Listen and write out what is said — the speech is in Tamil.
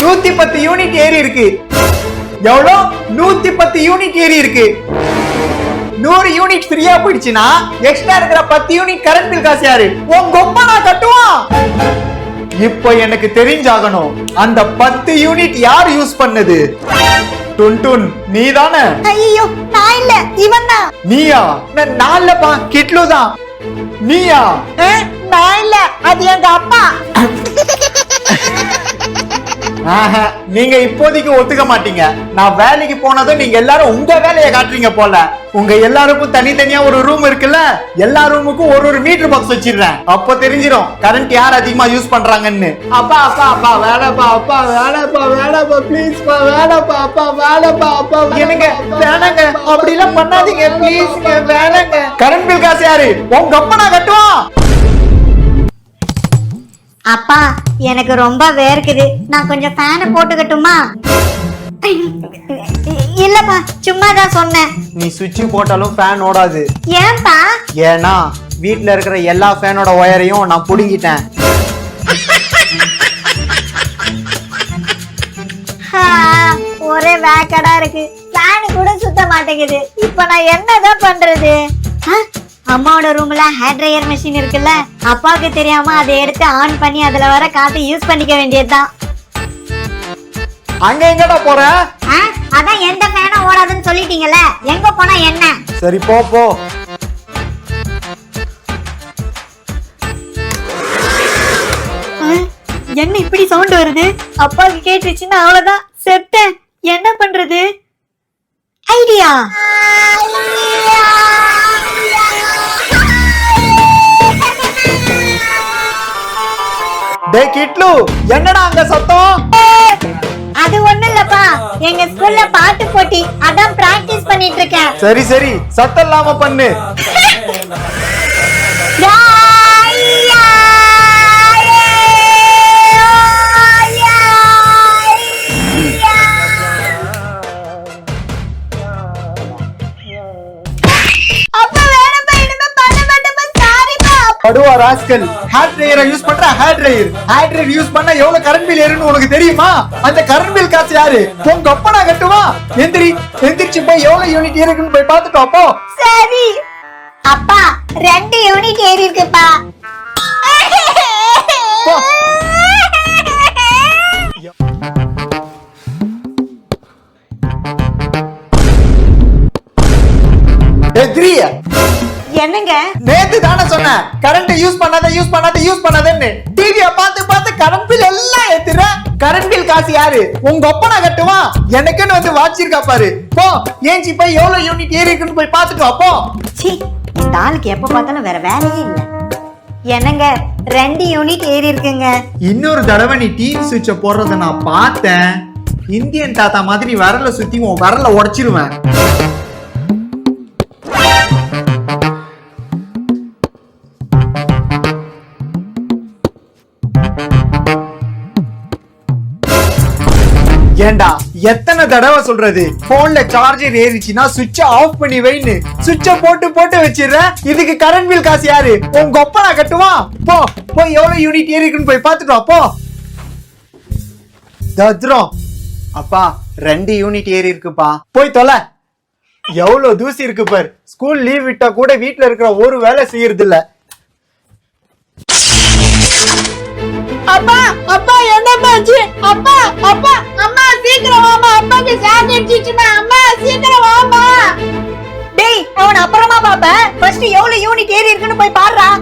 நூத்தி பத்து யூனிட் ஏறி இருக்கு. எவ்வளோ? நூத்தி பத்து யூனிட் ஏறி இருக்கு. நூறு யூனிட் ஃப்ரீயா போயிடுச்சுன்னா எக்ஸ்ட்ரா இருக்கிற பத்து யூனிட் கரண்ட் பில் காசு யாரு? உன் கொப்ப நான் கட்டுவான். இப்போ எனக்கு தெரிஞ்சாகணும் அந்த பத்து யூனிட் யார் யூஸ் பண்ணது? டுன் டுன் நீ தானே ஐயோ நான் இல்ல இவன் தான் நீயா? நான் நான்லப்பா கிட்லு தான் நீயா? நான் இல்ல அது எங்க அப்பா. நீங்க இப்போதைக்கு ஒத்துக்க மாட்டீங்க. நான் வேலைக்கு போனதும் நீங்க எல்லாரும் உங்க வேலையை காட்டுறீங்க போல. உங்க எல்லாருக்கும் தனித்தனியா ஒரு ரூம் இருக்குல்ல? எல்லா ரூமுக்கும் ஒரு ஒரு மீட்டர் பாக்ஸ் வச்சிடுறேன். அப்போ தெரிஞ்சிடும் கரண்ட் யார் அதிகமா யூஸ் பண்றாங்கன்னு. அப்பா அப்பா அப்பா வேலைப்பா அப்பா வேலைப்பா வேலைப்பா ப்ளீஸ் பா வேலைப்பா அப்பா வேலைப்பா அப்பா எனக்கு வேணாங்க. அப்படி எல்லாம் பண்ணாதீங்க ப்ளீஸ் வேணாங்க. கரண்ட் பில் காசு யாரு? உங்க அப்பா நான் கட்டுவான். அப்பா எனக்கு ரொம்ப வேர்க்குது. நான் கொஞ்சம் ஃபேனை போட்டுக்கட்டுமா? இல்லப்பா சும்மா தான் சொன்னேன். நீ சுவிட்ச் போட்டாலும் ஃபேன் ஓடாது. ஏன்பா? ஏன்னா வீட்ல இருக்கிற எல்லா ஃபேனோட ஒயரையும் நான் புடுங்கிட்டேன். ஒரே வேக்கடா இருக்கு. ஃபேன் கூட சுத்த மாட்டேங்குது. இப்போ நான் என்னதான் பண்றது? அம்மாவோட ரூம்ல ஹேர் ட்ரையர் மிஷின் இருக்குல்ல? அப்பாவுக்கு தெரியாம அதை எடுத்து ஆன் பண்ணி அதுல வர காத்து யூஸ் பண்ணிக்க வேண்டியதுதான். அங்க எங்கடா போற? ஆ, அதான் எந்த ஃபேனும் ஓடாதுன்னு சொல்லிட்டீங்கல்ல? எங்க போனா என்ன? சரி போ போ. என்ன இப்படி சவுண்ட் வருது? அப்பாவுக்கு கேட்டுச்சுன்னா அவ்வளவுதான். செத்தேன். என்ன பண்றது? ஐடியா டே கிட்லு என்னடா அங்க சத்தம்? அது ஒண்ணு இல்லப்பா. எங்க ஸ்கூல்ல பாட்டு போட்டி. அதான் பிராக்டிஸ் பண்ணிட்டு இருக்கேன். சரி சரி சத்தம் இல்லாம பண்ணு. படுவா ராஸ்கல் ஹேர் ட்ரையரை யூஸ் பண்ற? Hair dryer hair dryer use பண்ணா எவ்வளவு கரண்ட் பில் ஏறுன்னு உனக்கு தெரியுமா? அந்த கரண்ட் பில் காசு யாரு? உங்க அப்பா நான் கட்டுவா? எந்திரி எந்திரிச்சு போய் எவ்வளவு யூனிட் இருக்குன்னு போய் பார்த்துட்டு அப்போ சரி. அப்பா ரெண்டு யூனிட் ஏறி இருக்குப்பா தானே சொன்னேன். கரண்ட் யூஸ் பண்ணாத யூஸ் பண்ணாத யூஸ் பண்ணாதன்னு. டிவிய பார்த்து பார்த்து கரண்ட் பில் எல்லாம் ஏத்துற கரண்ட் பில் காசு யாரு? உங்க ஒப்பனை கட்டுவான் எனக்குன்னு வந்து வாச்சிருக்கா பாரு. போ ஏஞ்சி போய் எவ்வளவு யூனிட் ஏறி இருக்குன்னு போய் பார்த்துட்டு வா, போ. சி இந்த ஆளுக்கு எப்ப பார்த்தாலும் வேற வேலையே இல்ல. என்னங்க ரெண்டு யூனிட் ஏறி இருக்குங்க. இன்னொரு தடவை நீ டிவி சுவிட்ச போடுறத நான் பார்த்தேன். இந்தியன் தாத்தா மாதிரி வரல சுத்தி உன் வரல உடைச்சிருவேன். ஏண்டா எத்தனை தடவை சொல்றது? போன்ல சார்ஜர் ஏறிச்சுன்னா சுவிட்ச ஆஃப் பண்ணி வைன்னு. சுவிட்ச போட்டு போட்டு வச்சிடுற? இதுக்கு கரண்ட் பில் காசு யாரு? உங்க ஒப்பனா கட்டுவா? போ போய் எவ்வளவு யூனிட் ஏறிக்குன்னு போய் பார்த்துட்டு போ. தத்ரம் அப்பா ரெண்டு யூனிட் ஏறி இருக்குப்பா. போய் தொலை. எவ்வளவு தூசி இருக்கு பார். ஸ்கூல் லீவ் விட்டா கூட வீட்ல இருக்கிற ஒரு வேலை செய்யறது இல்ல அப்பா அப்பா என்ன அப்பா அப்பா. சீக்கிரம் வாமா அம்மா சீக்கிரம் டேய் அவன் அப்புறமா பாப்ப. ஃபர்ஸ்ட் எவ்வளவு யூனிட் ஏறி இருக்குன்னு போய் பாடுறான்